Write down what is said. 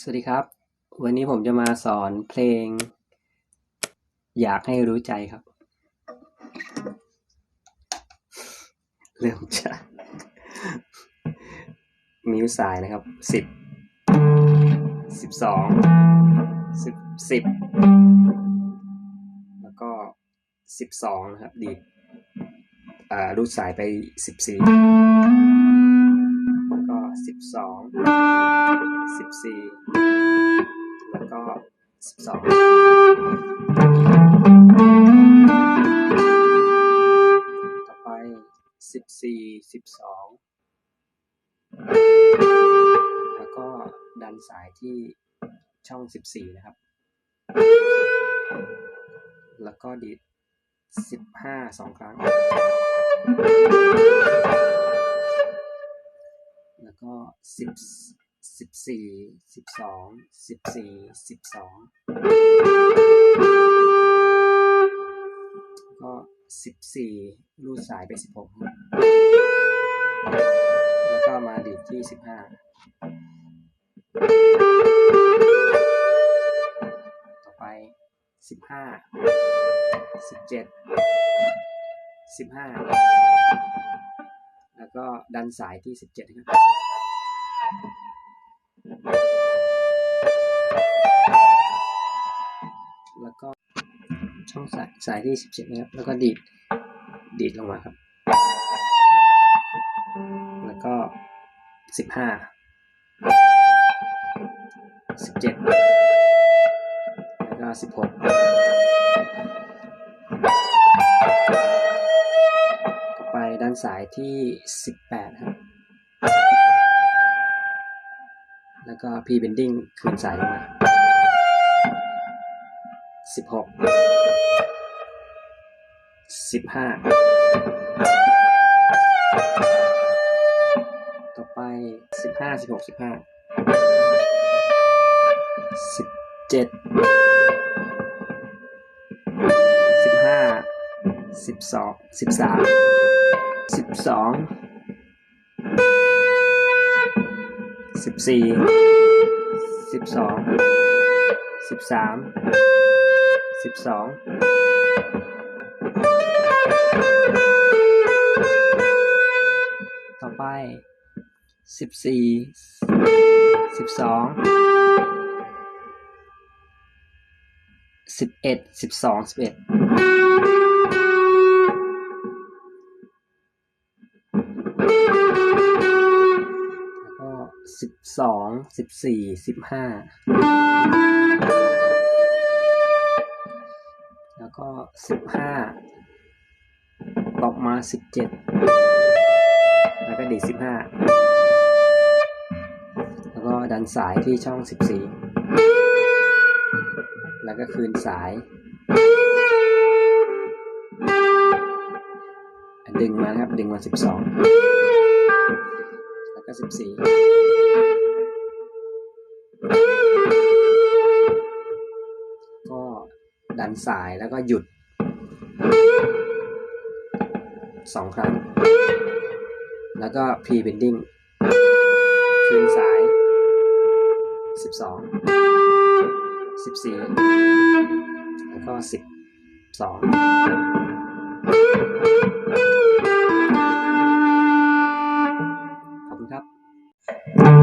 สวัสดีครับ วันนี้ผมจะมาสอนเพลง อยากให้รู้ใจครับ เริ่มจากนิ้วสายนะครับสิบสิบสองสิบสิบแล้วก็สิบสองนะครับ ดีดอ่ารูดสายไปสิบสี่ แล้วก็สิบสองสิบสี่แล้วก็สิบสองต่อไปสิบสี่สิบสองแล้วก็ดันสายที่ช่องสิบสี่นะครับ แล้วก็ดีดสิบห้าสองครั้ง แล้วก็สิบสิบสี่สิบสองสิบสี่สิบสองก็สิบสี่รูดสายไปสิบหกแล้วก็มาดีดที่สิบห้าต่อไปสิบห้าสิบเจ็ดสิบห้า แล้วก็ดันสายที่ 17นะครับแล้วก็ช่องสายสายที่ 17นะครับแล้วก็ดีดดีดลงมาครับ แล้วก็ 15 17 แล้วก็ 16 สายที่สิบแปดครับ แล้วก็พีเบนดิ้งคืนสายลงมาสิบหกสิบห้าต่อไปสิบห้าสิบหกสิบห้าสิบเจ็ดสิบห้าสิบสองสิบสาม สองสิบสี่สิบสองสิบสามสิบสองต่อไปสิบสี่สิบสองสิบเอ็ดสิบสองสิบเอ็ด สิบสองสิบสี่สิบห้าแล้วก็สิบห้าตกมาสิบเจ็ดแล้วก็ดีสิบห้าแล้วก็ดันสายที่ช่องสิบสี่แล้วก็คืนสายดึงมานะครับ ดึงมาสิบสองแล้วก็สิบสี่ นสายแล้วก็หยุดสองครั้ง แล้วก็ pre bending คืนสาย 12 14 แล้วก็ 12 ขอบคุณครับ